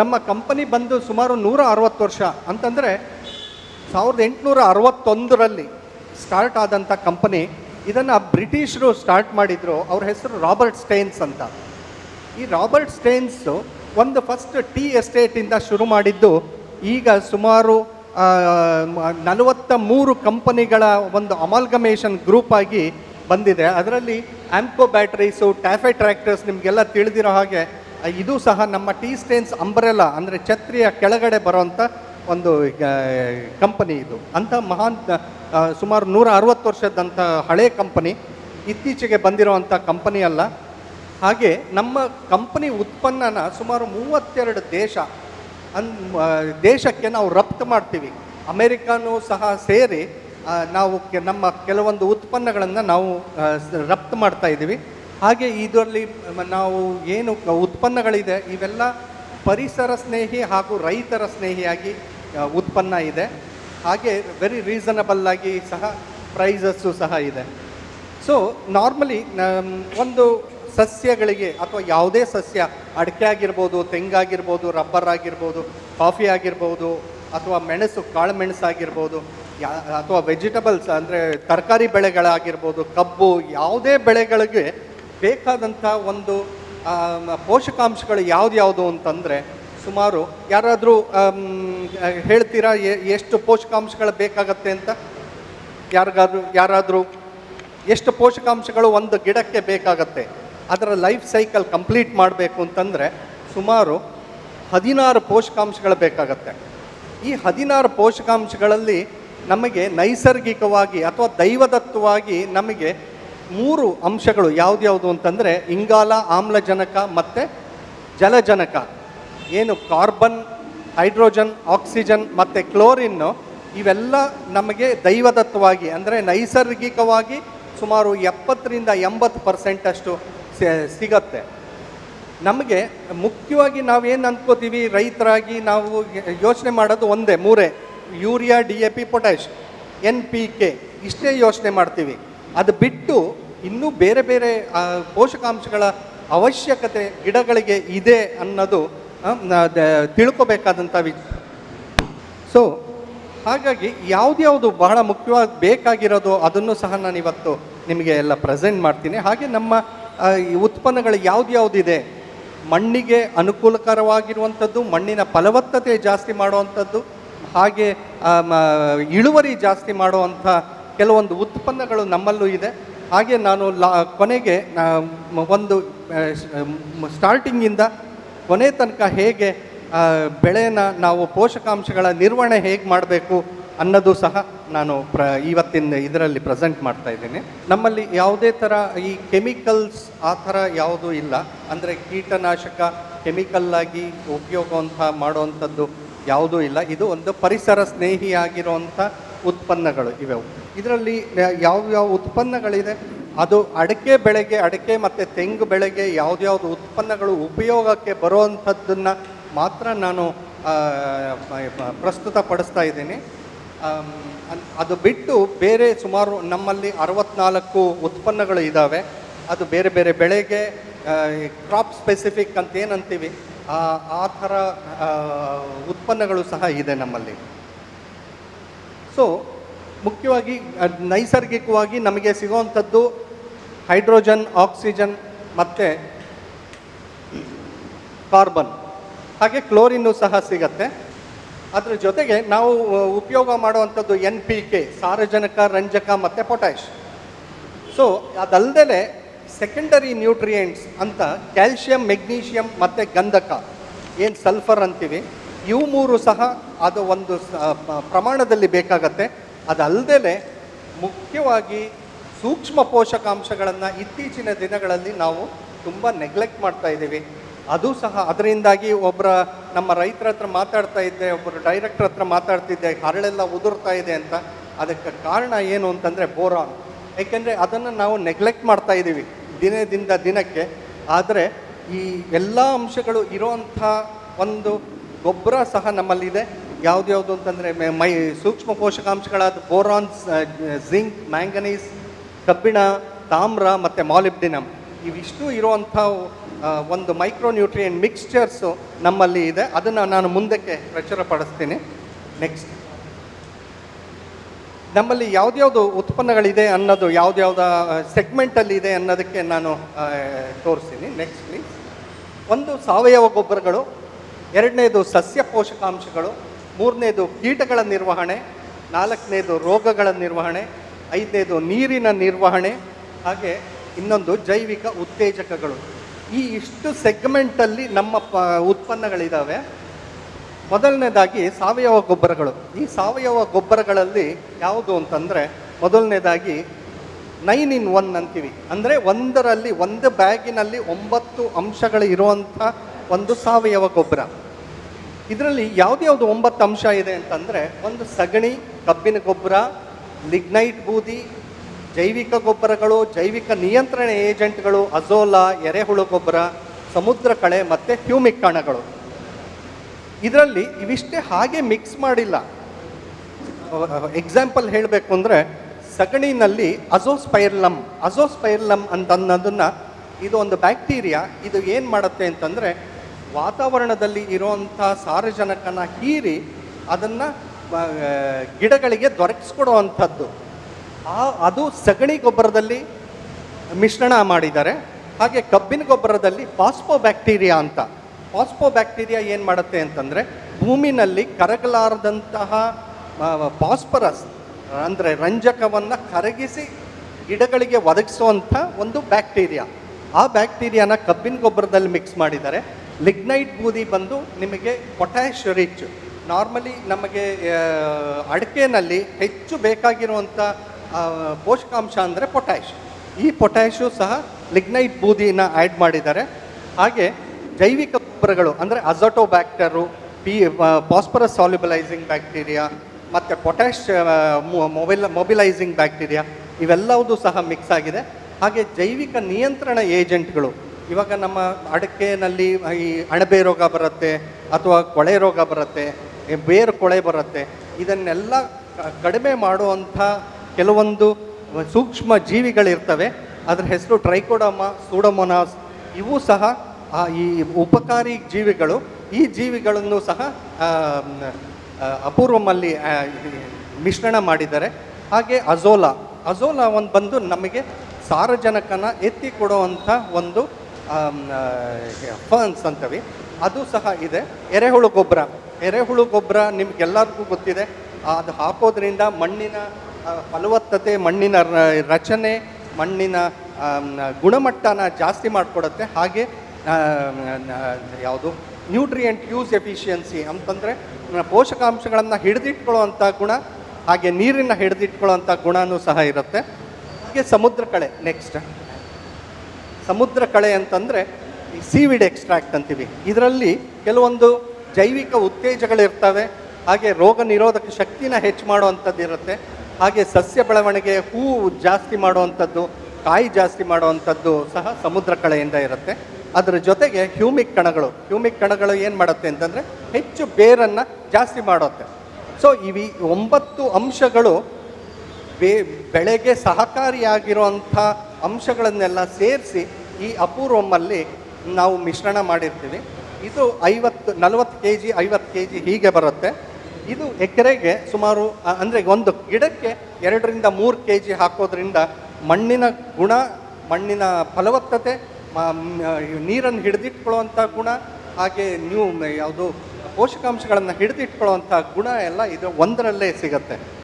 ನಮ್ಮ ಕಂಪನಿ ಬಂದು ಸುಮಾರು ನೂರ ಅರವತ್ತು ವರ್ಷ. ಅಂತಂದರೆ ಸಾವಿರದ ಎಂಟುನೂರ ಅರವತ್ತೊಂದರಲ್ಲಿ ಸ್ಟಾರ್ಟ್ ಆದಂಥ ಕಂಪನಿ, ಇದನ್ನು ಬ್ರಿಟಿಷರು ಸ್ಟಾರ್ಟ್ ಮಾಡಿದರು. ಅವ್ರ ಹೆಸರು ರಾಬರ್ಟ್ ಸ್ಟೇನ್ಸ್ ಅಂತ. ಈ ರಾಬರ್ಟ್ ಸ್ಟೇನ್ಸು ಒಂದು ಫಸ್ಟ್ ಟೀ ಎಸ್ಟೇಟಿಂದ ಶುರು ಮಾಡಿದ್ದು ಈಗ ಸುಮಾರು ನಲವತ್ತ ಮೂರು ಕಂಪನಿಗಳ ಒಂದು ಅಮಾಲ್ಗಮೇಷನ್ ಗ್ರೂಪ್ ಆಗಿ ಬಂದಿದೆ. ಅದರಲ್ಲಿ ಆ್ಯಂಕೋ ಬ್ಯಾಟ್ರೀಸು, ಟ್ಯಾಫೆ ಟ್ರ್ಯಾಕ್ಟರ್ಸ್ ನಿಮಗೆಲ್ಲ ತಿಳಿದಿರೋ ಹಾಗೆ ಇದು ಸಹ ನಮ್ಮ ಟೀ ಸ್ಟೇನ್ಸ್ ಅಂಬ್ರೆಲ್ಲ ಅಂದರೆ ಛತ್ರಿಯ ಕೆಳಗಡೆ ಬರೋವಂಥ ಒಂದು ಕಂಪನಿ ಇದು. ಅಂಥ ಮಹಾನ್ ಸುಮಾರು ನೂರ ಅರವತ್ತು ವರ್ಷದಂಥ ಹಳೆ ಕಂಪನಿ, ಇತ್ತೀಚೆಗೆ ಬಂದಿರೋವಂಥ ಕಂಪನಿ ಅಲ್ಲ. ಹಾಗೆ ನಮ್ಮ ಕಂಪನಿ ಉತ್ಪನ್ನನ ಸುಮಾರು ಮೂವತ್ತೆರಡು ದೇಶ, ಅನ್ ದೇಶಕ್ಕೆ ನಾವು ರಫ್ತು ಮಾಡ್ತೀವಿ. ಅಮೇರಿಕಾನೂ ಸಹ ಸೇರಿ ನಾವು ನಮ್ಮ ಕೆಲವೊಂದು ಉತ್ಪನ್ನಗಳನ್ನು ನಾವು ರಫ್ತು ಮಾಡ್ತಾ ಇದ್ದೀವಿ. ಹಾಗೆ ಇದರಲ್ಲಿ ನಾವು ಏನು ಉತ್ಪನ್ನಗಳಿದೆ, ಇವೆಲ್ಲ ಪರಿಸರ ಸ್ನೇಹಿ ಹಾಗೂ ರೈತರ ಸ್ನೇಹಿಯಾಗಿ ಉತ್ಪನ್ನ ಇದೆ. ಹಾಗೆ ವೆರಿ ರೀಸನಬಲ್ ಆಗಿ ಸಹ ಪ್ರೈಸಸ್ಸು ಸಹ ಇದೆ. ಸೊ ನಾರ್ಮಲಿ ಒಂದು ಸಸ್ಯಗಳಿಗೆ ಅಥವಾ ಯಾವುದೇ ಸಸ್ಯ, ಅಡಿಕೆ ಆಗಿರ್ಬೋದು ತೆಂಗಾಗಿರ್ಬೋದು ರಬ್ಬರ್ ಆಗಿರ್ಬೋದು ಕಾಫಿ ಆಗಿರ್ಬೋದು, ಅಥವಾ ಮೆಣಸು, ಕಾಳು ಮೆಣಸಾಗಿರ್ಬೋದು ಯಾ, ಅಥವಾ ವೆಜಿಟಬಲ್ಸ್ ಅಂದರೆ ತರಕಾರಿ ಬೆಳೆಗಳಾಗಿರ್ಬೋದು, ಕಬ್ಬು, ಯಾವುದೇ ಬೆಳೆಗಳಿಗೆ ಬೇಕಾದಂಥ ಒಂದು ಪೋಷಕಾಂಶಗಳು ಯಾವ್ದ್ಯಾವುದು ಅಂತಂದರೆ ಸುಮಾರು ಯಾರಾದರೂ ಹೇಳ್ತೀರಾ ಎಷ್ಟು ಪೋಷಕಾಂಶಗಳು ಬೇಕಾಗತ್ತೆ ಅಂತ? ಯಾರಿಗಾದ್ರೂ, ಯಾರಾದರೂ ಎಷ್ಟು ಪೋಷಕಾಂಶಗಳು ಒಂದು ಗಿಡಕ್ಕೆ ಬೇಕಾಗತ್ತೆ, ಅದರ ಲೈಫ್ ಸೈಕಲ್ ಕಂಪ್ಲೀಟ್ ಮಾಡಬೇಕು ಅಂತಂದರೆ ಸುಮಾರು ಹದಿನಾರು ಪೋಷಕಾಂಶಗಳು ಬೇಕಾಗತ್ತೆ. ಈ ಹದಿನಾರು ಪೋಷಕಾಂಶಗಳಲ್ಲಿ ನಮಗೆ ನೈಸರ್ಗಿಕವಾಗಿ ಅಥವಾ ದೈವದತ್ತವಾಗಿ ನಮಗೆ ಮೂರು ಅಂಶಗಳು ಯಾವ್ದ್ಯಾವುದು ಅಂತಂದರೆ ಇಂಗಾಲ, ಆಮ್ಲಜನಕ ಮತ್ತು ಜಲಜನಕ. ಏನು ಕಾರ್ಬನ್, ಹೈಡ್ರೋಜನ್, ಆಕ್ಸಿಜನ್ ಮತ್ತು ಕ್ಲೋರಿನ್ನು ಇವೆಲ್ಲ ನಮಗೆ ದೈವದತ್ವವಾಗಿ ಅಂದರೆ ನೈಸರ್ಗಿಕವಾಗಿ ಸುಮಾರು ಎಪ್ಪತ್ತರಿಂದ ಎಂಬತ್ತು ಪರ್ಸೆಂಟಷ್ಟು ಸಿಗತ್ತೆ. ನಮಗೆ ಮುಖ್ಯವಾಗಿ ನಾವೇನು ಅನ್ಕೋತೀವಿ, ರೈತರಾಗಿ ನಾವು ಯೋಚನೆ ಮಾಡೋದು ಒಂದೇ, ಮೂರೇ. Urea, D A P potash N P K, ಇಷ್ಟೇ ಯೋಚನೆ ಮಾಡ್ತೀವಿ. ಅದು ಬಿಟ್ಟು ಇನ್ನೂ ಬೇರೆ ಬೇರೆ ಪೋಷಕಾಂಶಗಳ ಅವಶ್ಯಕತೆ ಗಿಡಗಳಿಗೆ ಇದೆ ಅನ್ನೋದು ತಿಳ್ಕೊಬೇಕಾದಂಥ ವಿ ಸೊ ಹಾಗಾಗಿ ಯಾವ್ದ್ಯಾವುದು ಬಹಳ ಮುಖ್ಯವಾಗಿ ಬೇಕಾಗಿರೋದು ಅದನ್ನು ಸಹ ನಾನು ಇವತ್ತು ನಿಮಗೆ ಎಲ್ಲ ಪ್ರೆಸೆಂಟ್ ಮಾಡ್ತೀನಿ. ಹಾಗೆ ನಮ್ಮ ಈ ಉತ್ಪನ್ನಗಳು ಯಾವ್ದ್ಯಾವುದಿದೆ ಮಣ್ಣಿಗೆ ಅನುಕೂಲಕರವಾಗಿರುವಂಥದ್ದು, ಮಣ್ಣಿನ ಫಲವತ್ತತೆ ಜಾಸ್ತಿ ಮಾಡುವಂಥದ್ದು, ಹಾಗೆ ಇಳುವರಿ ಜಾಸ್ತಿ ಮಾಡುವಂಥ ಕೆಲವೊಂದು ಉತ್ಪನ್ನಗಳು ನಮ್ಮಲ್ಲೂ ಇದೆ. ಹಾಗೆ ನಾನು ಲಾ, ಕೊನೆಗೆ ಒಂದು ಸ್ಟಾರ್ಟಿಂಗಿಂದ ಕೊನೆ ತನಕ ಹೇಗೆ ಬೆಳೆನ ನಾವು ಪೋಷಕಾಂಶಗಳ ನಿರ್ವಹಣೆ ಹೇಗೆ ಮಾಡಬೇಕು ಅನ್ನೋದು ಸಹ ನಾನು ಪ್ರ, ಇವತ್ತಿನ ಇದರಲ್ಲಿ ಪ್ರೆಸೆಂಟ್ ಮಾಡ್ತಾ ಇದ್ದೀನಿ. ನಮ್ಮಲ್ಲಿ ಯಾವುದೇ ಥರ ಈ ಕೆಮಿಕಲ್ಸ್ ಆ ಥರ ಯಾವುದೂ ಇಲ್ಲ. ಅಂದರೆ ಕೀಟನಾಶಕ ಕೆಮಿಕಲ್ ಆಗಿ ಉಪಯೋಗವಂಥ ಮಾಡುವಂಥದ್ದು ಯಾವುದೂ ಇಲ್ಲ. ಇದು ಒಂದು ಪರಿಸರ ಸ್ನೇಹಿಯಾಗಿರುವಂಥ ಉತ್ಪನ್ನಗಳು ಇವೆ ಇದರಲ್ಲಿ ಯಾವ್ಯಾವ ಉತ್ಪನ್ನಗಳಿದೆ? ಅದು ಅಡಿಕೆ ಬೆಳೆಗೆ ಅಡಿಕೆ ಮತ್ತು ತೆಂಗು ಬೆಳೆಗೆ ಯಾವ್ದ್ಯಾವ್ದು ಉತ್ಪನ್ನಗಳು ಉಪಯೋಗಕ್ಕೆ ಬರುವಂಥದ್ದನ್ನು ಮಾತ್ರ ನಾನು ಪ್ರಸ್ತುತಪಡಿಸ್ತಾ ಇದ್ದೀನಿ. ಅದು ಬಿಟ್ಟು ಬೇರೆ ಸುಮಾರು ನಮ್ಮಲ್ಲಿ ಅರವತ್ನಾಲ್ಕು ಉತ್ಪನ್ನಗಳು ಇದ್ದಾವೆ ಅದು ಬೇರೆ ಬೇರೆ ಬೆಳೆಗೆ ಕ್ರಾಪ್ ಸ್ಪೆಸಿಫಿಕ್ ಅಂತ ಏನಂತೀವಿ, ಆ ಥರ ಉತ್ಪನ್ನಗಳು ಸಹ ಇದೆ ನಮ್ಮಲ್ಲಿ. ಸೊ ಮುಖ್ಯವಾಗಿ ನೈಸರ್ಗಿಕವಾಗಿ ನಮಗೆ ಸಿಗುವಂಥದ್ದು ಹೈಡ್ರೋಜನ್, ಆಕ್ಸಿಜನ್, ಮತ್ತು ಕಾರ್ಬನ್. ಹಾಗೆ ಕ್ಲೋರಿನ್ನು ಸಹ ಸಿಗತ್ತೆ. ಅದರ ಜೊತೆಗೆ ನಾವು ಉಪಯೋಗ ಮಾಡುವಂಥದ್ದು ಎನ್ ಪಿ ಕೆ, ಸಾರಜನಕ, ರಂಜಕ, ಮತ್ತು ಪೊಟ್ಯಾಶ್ ಸೊ ಅದಲ್ಲದೆ ಸೆಕೆಂಡರಿ ನ್ಯೂಟ್ರಿಯೆಂಟ್ಸ್ ಅಂತ ಕ್ಯಾಲ್ಶಿಯಂ, ಮೆಗ್ನೀಷಿಯಂ, ಮತ್ತು ಗಂಧಕ, ಏನು ಸಲ್ಫರ್ ಅಂತೀವಿ, ಇವು ಮೂರು ಸಹ ಅದು ಒಂದು ಪ್ರಮಾಣದಲ್ಲಿ ಬೇಕಾಗತ್ತೆ. ಅದಲ್ಲದೆ ಮುಖ್ಯವಾಗಿ ಸೂಕ್ಷ್ಮ ಪೋಷಕಾಂಶಗಳನ್ನು ಇತ್ತೀಚಿನ ದಿನಗಳಲ್ಲಿ ನಾವು ತುಂಬ ನೆಗ್ಲೆಕ್ಟ್ ಮಾಡ್ತಾ ಇದ್ದೀವಿ. ಅದು ಸಹ ಅದರಿಂದಾಗಿ ಒಬ್ಬರ ನಮ್ಮ ರೈತರ ಹತ್ರ ಮಾತಾಡ್ತಾ ಇದ್ದೆ ಒಬ್ಬರು ಡೈರೆಕ್ಟರ್ ಹತ್ರ ಮಾತಾಡ್ತಿದ್ದೆ, ಹರಳೆಲ್ಲ ಉದುರ್ತಾ ಇದೆ ಅಂತ. ಅದಕ್ಕೆ ಕಾರಣ ಏನು ಅಂತಂದರೆ ಬೋರಾನ್. ಏಕೆಂದರೆ ಅದನ್ನು ನಾವು ನೆಗ್ಲೆಕ್ಟ್ ಮಾಡ್ತಾ ಇದ್ದೀವಿ ದಿನದಿಂದ ದಿನಕ್ಕೆ. ಆದರೆ ಈ ಎಲ್ಲ ಅಂಶಗಳು ಇರೋವಂಥ ಒಂದು ಗೊಬ್ಬರ ಸಹ ನಮ್ಮಲ್ಲಿದೆ. ಯಾವ್ದ್ಯಾವುದು ಅಂತಂದರೆ ಮೈ ಸೂಕ್ಷ್ಮ ಪೋಷಕಾಂಶಗಳಾದ ಬೋರಾನ್ಸ್ ಜಿಂಕ್, ಮ್ಯಾಂಗನೀಸ್, ಕಬ್ಬಿಣ, ತಾಮ್ರ ಮತ್ತು ಮಾಲಿಬ್ಡಿನಮ್. ಇವಿಷ್ಟು ಇರುವಂಥ ಒಂದು ಒಂದು ಮೈಕ್ರೋನ್ಯೂಟ್ರಿಯನ್ ಮಿಕ್ಸ್ಚರ್ಸು ನಮ್ಮಲ್ಲಿ ಇದೆ. ಅದನ್ನು ನಾನು ಮುಂದಕ್ಕೆ ಪ್ರಚುರಪಡಿಸ್ತೀನಿ. ನೆಕ್ಸ್ಟ್. ನಮ್ಮಲ್ಲಿ ಯಾವ್ದ್ಯಾವ್ದು ಉತ್ಪನ್ನಗಳಿದೆ ಅನ್ನೋದು ಯಾವ್ದ್ಯಾವ್ದ ಸೆಗ್ಮೆಂಟಲ್ಲಿ ಇದೆ ಅನ್ನೋದಕ್ಕೆ ನಾನು ತೋರಿಸ್ತೀನಿ. ನೆಕ್ಸ್ಟ್ ಪ್ಲೀಸ್ ಒಂದು ಸಾವಯವ ಗೊಬ್ಬರಗಳು. ಎರಡನೇದು ಸಸ್ಯ ಪೋಷಕಾಂಶಗಳು. ಮೂರನೇದು ಕೀಟಗಳ ನಿರ್ವಹಣೆ, ನಾಲ್ಕನೇದು ರೋಗಗಳ ನಿರ್ವಹಣೆ, ಐದನೇದು ನೀರಿನ ನಿರ್ವಹಣೆ, ಹಾಗೆ ಇನ್ನೊಂದು ಜೈವಿಕ ಉತ್ತೇಜಕಗಳು. ಈ ಇಷ್ಟು ಸೆಗ್ಮೆಂಟಲ್ಲಿ ನಮ್ಮ ಪ ಉತ್ಪನ್ನಗಳಿದ್ದಾವೆ ಮೊದಲನೇದಾಗಿ ಸಾವಯವ ಗೊಬ್ಬರಗಳು. ಈ ಸಾವಯವ ಗೊಬ್ಬರಗಳಲ್ಲಿ ಯಾವುದು ಅಂತಂದರೆ, ಮೊದಲನೇದಾಗಿ ನೈನ್ ಇನ್ ಒನ್ ಅಂತೀವಿ. ಅಂದರೆ ಒಂದರಲ್ಲಿ, ಒಂದು ಬ್ಯಾಗಿನಲ್ಲಿ ಒಂಬತ್ತು ಅಂಶಗಳು ಇರುವಂಥ ಒಂದು ಸಾವಯವ ಗೊಬ್ಬರ. ಇದರಲ್ಲಿ ಯಾವುದ್ಯಾವುದು ಒಂಬತ್ತು ಅಂಶ ಇದೆ ಅಂತಂದರೆ ಒಂದು ಸಗಣಿ, ಕಬ್ಬಿನ ಗೊಬ್ಬರ, ಲಿಗ್ನೈಟ್ ಬೂದಿ, ಜೈವಿಕ ಗೊಬ್ಬರಗಳು, ಜೈವಿಕ ನಿಯಂತ್ರಣ ಏಜೆಂಟ್ಗಳು, ಅಜೋಲಾ, ಎರೆಹುಳು ಗೊಬ್ಬರ, ಸಮುದ್ರ ಕಳೆ ಮತ್ತು ಹ್ಯೂಮಿಕ್ ಕಣಗಳು. ಇದರಲ್ಲಿ ಇವಿಷ್ಟೇ ಹಾಗೆ ಮಿಕ್ಸ್ ಮಾಡಿಲ್ಲ. ಎಕ್ಸಾಂಪಲ್ ಹೇಳಬೇಕು ಅಂದರೆ ಸಗಣಿನಲ್ಲಿ ಅಜೋಸ್ಪೈರ್ಲಮ್ ಅಜೋಸ್ಪೈರ್ಲಮ್ ಅಂತ ಅನ್ನೋದನ್ನು ಇದು ಒಂದು ಬ್ಯಾಕ್ಟೀರಿಯಾ ಇದು ಏನು ಮಾಡುತ್ತೆ ಅಂತಂದರೆ ವಾತಾವರಣದಲ್ಲಿ ಇರುವಂಥ ಸಾರಜನಕನ ಹೀರಿ ಅದನ್ನು ಗಿಡಗಳಿಗೆ ದೊರಕಿಸ್ಕೊಡುವಂಥದ್ದು. ಆ, ಅದು ಸಗಣಿ ಗೊಬ್ಬರದಲ್ಲಿ ಮಿಶ್ರಣ ಮಾಡಿದ್ದಾರೆ. ಹಾಗೆ ಕಬ್ಬಿನ ಗೊಬ್ಬರದಲ್ಲಿ ಪಾಸ್ಪೋ ಬ್ಯಾಕ್ಟೀರಿಯಾ ಅಂತ. ಪಾಸ್ಪೋ ಬ್ಯಾಕ್ಟೀರಿಯಾ ಏನು ಮಾಡುತ್ತೆ ಅಂತಂದರೆ, ಭೂಮಿನಲ್ಲಿ ಕರಗಲಾರದಂತಹ ಫಾಸ್ಫರಸ್ ಅಂದರೆ ರಂಜಕವನ್ನು ಕರಗಿಸಿ ಗಿಡಗಳಿಗೆ ಒದಗಿಸುವಂಥ ಒಂದು ಬ್ಯಾಕ್ಟೀರಿಯಾ. ಆ ಬ್ಯಾಕ್ಟೀರಿಯಾನ ಕಬ್ಬಿನ ಗೊಬ್ಬರದಲ್ಲಿ ಮಿಕ್ಸ್ ಮಾಡಿದ್ದಾರೆ. ಲಿಗ್ನೈಟ್ ಬೂದಿ ಬಂದು ನಿಮಗೆ ಪೊಟ್ಯಾಶ್ ರಿಚ್ ನಾರ್ಮಲಿ ನಮಗೆ ಅಡಿಕೆನಲ್ಲಿ ಹೆಚ್ಚು ಬೇಕಾಗಿರುವಂಥ ಪೋಷಕಾಂಶ ಅಂದರೆ ಪೊಟ್ಯಾಶ್ ಈ ಪೊಟ್ಯಾಶು ಸಹ ಲಿಗ್ನೈಟ್ ಬೂದಿನ ಆ್ಯಡ್ ಮಾಡಿದ್ದಾರೆ. ಹಾಗೆ ಜೈವಿಕ ಗೊಬ್ಬರಗಳು ಅಂದರೆ azotobacter P phosphorus solubilising bacteria ಮತ್ತು ಪೊಟ್ಯಾಶ್ ಮೊಬೈಲ್ ಮೊಬಿಲೈಸಿಂಗ್ ಬ್ಯಾಕ್ಟೀರಿಯಾ ಇವೆಲ್ಲವೂ ಸಹ ಮಿಕ್ಸ್ ಆಗಿದೆ. ಹಾಗೆ ಜೈವಿಕ ನಿಯಂತ್ರಣ ಏಜೆಂಟ್ಗಳು ಇವಾಗ ನಮ್ಮ ಅಡಕೆನಲ್ಲಿ ಈ ಅಣಬೆ ರೋಗ ಬರುತ್ತೆ ಅಥವಾ ಕೊಳೆ ರೋಗ ಬರುತ್ತೆ ಬೇರು ಕೊಳೆ ಬರುತ್ತೆ, ಇದನ್ನೆಲ್ಲ ಕಡಿಮೆ ಮಾಡುವಂಥ ಕೆಲವೊಂದು ಸೂಕ್ಷ್ಮ ಜೀವಿಗಳಿರ್ತವೆ. ಅದರ ಹೆಸರು ಟ್ರೈಕೋಡಮ, ಸೂಡಮೊನಾಸ್. ಇವು ಸಹ ಈ ಉಪಕಾರಿ ಜೀವಿಗಳು. ಈ ಜೀವಿಗಳನ್ನು ಸಹ ಅಪೂರ್ವಮಲ್ಲಿ ಮಿಶ್ರಣ ಮಾಡಿದ್ದಾರೆ. ಹಾಗೆ ಅಜೋಲಾ. ಅಜೋಲಾ ಒಂದು ಬಂದು ನಮಗೆ ಸಾರಜನಕನ ಎತ್ತಿ ಕೊಡುವಂಥ ಒಂದು ಫರ್ನ್ಸ್ ಅಂತವಿ. ಅದು ಸಹ ಇದೆ. ಎರೆಹುಳು ಗೊಬ್ಬರ. ಎರೆಹುಳು ಗೊಬ್ಬರ ನಿಮ್ಗೆಲ್ಲರಿಗೂ ಗೊತ್ತಿದೆ. ಅದು ಹಾಕೋದ್ರಿಂದ ಮಣ್ಣಿನ ಫಲವತ್ತತೆ, ಮಣ್ಣಿನ ರಚನೆ, ಮಣ್ಣಿನ ಗುಣಮಟ್ಟನ ಜಾಸ್ತಿ ಮಾಡಿಕೊಡುತ್ತೆ. ಹಾಗೆ ಯಾವುದು? ನ್ಯೂಟ್ರಿಯೆಂಟ್ ಯೂಸ್ ಎಫಿಷಿಯನ್ಸಿ ಅಂತಂದರೆ ಪೋಷಕಾಂಶಗಳನ್ನು ಹಿಡಿದಿಟ್ಕೊಳ್ಳುವಂಥ ಗುಣ, ಹಾಗೆ ನೀರಿನ ಹಿಡಿದಿಟ್ಕೊಳ್ಳುವಂಥ ಗುಣನೂ ಸಹ ಇರುತ್ತೆ. ಹಾಗೆ ಸಮುದ್ರ ಕಳೆ, ನೆಕ್ಸ್ಟ್. ಸಮುದ್ರ ಕಳೆ ಅಂತಂದರೆ ಈ ಸೀವಿಡ್ ಎಕ್ಸ್ಟ್ರಾಕ್ಟ್ ಅಂತೀವಿ. ಇದರಲ್ಲಿ ಕೆಲವೊಂದು ಜೈವಿಕ ಉತ್ತೇಜಗಳಿರ್ತವೆ. ಹಾಗೆ ರೋಗ ನಿರೋಧಕ ಶಕ್ತಿನ ಹೆಚ್ಚು ಮಾಡುವಂಥದ್ದು ಇರುತ್ತೆ. ಹಾಗೆ ಸಸ್ಯ ಬೆಳವಣಿಗೆ ಹೂವು ಜಾಸ್ತಿ ಮಾಡುವಂಥದ್ದು, ಕಾಯಿ ಜಾಸ್ತಿ ಮಾಡುವಂಥದ್ದು ಸಹ ಸಮುದ್ರ ಕಳೆಯಿಂದ ಇರುತ್ತೆ. ಅದರ ಜೊತೆಗೆ ಹ್ಯೂಮಿಕ್ ಕಣಗಳು. ಹ್ಯೂಮಿಕ್ ಕಣಗಳು ಏನು ಮಾಡುತ್ತೆ ಅಂತಂದರೆ ಹೆಚ್ಚು ಬೇರನ್ನು ಜಾಸ್ತಿ ಮಾಡುತ್ತೆ. ಸೊ ಇವಿ ಒಂಬತ್ತು ಅಂಶಗಳು ಬೇ ಬೆಳೆಗೆ ಸಹಕಾರಿಯಾಗಿರುವಂಥ ಅಂಶಗಳನ್ನೆಲ್ಲ ಸೇರಿಸಿ ಈ ಅಪೂರ್ವಮ್ಮಲ್ಲಿ ನಾವು ಮಿಶ್ರಣ ಮಾಡಿರ್ತೀವಿ. ಇದು ಐವತ್ತು, ನಲವತ್ತು ಕೆ ಜಿ ಐವತ್ತು ಕೆ ಜಿ ಹೀಗೆ ಬರುತ್ತೆ. ಇದು ಎಕರೆಗೆ ಸುಮಾರು ಅಂದರೆ ಒಂದು ಗಿಡಕ್ಕೆ ಎರಡರಿಂದ ಮೂರು ಕೆ ಜಿ ಹಾಕೋದ್ರಿಂದ ಮಣ್ಣಿನ ಗುಣ, ಮಣ್ಣಿನ ಫಲವತ್ತತೆ ನೀರನ್ನು ಹಿಡಿದಿಟ್ಕೊಳ್ಳುವಂಥ ಗುಣ, ಹಾಗೆ ನೀವು ಯಾವುದು ಪೋಷಕಾಂಶಗಳನ್ನು ಹಿಡಿದಿಟ್ಕೊಳ್ಳುವಂಥ ಗುಣ ಎಲ್ಲ ಇದು ಒಂದರಲ್ಲೇ ಸಿಗುತ್ತೆ.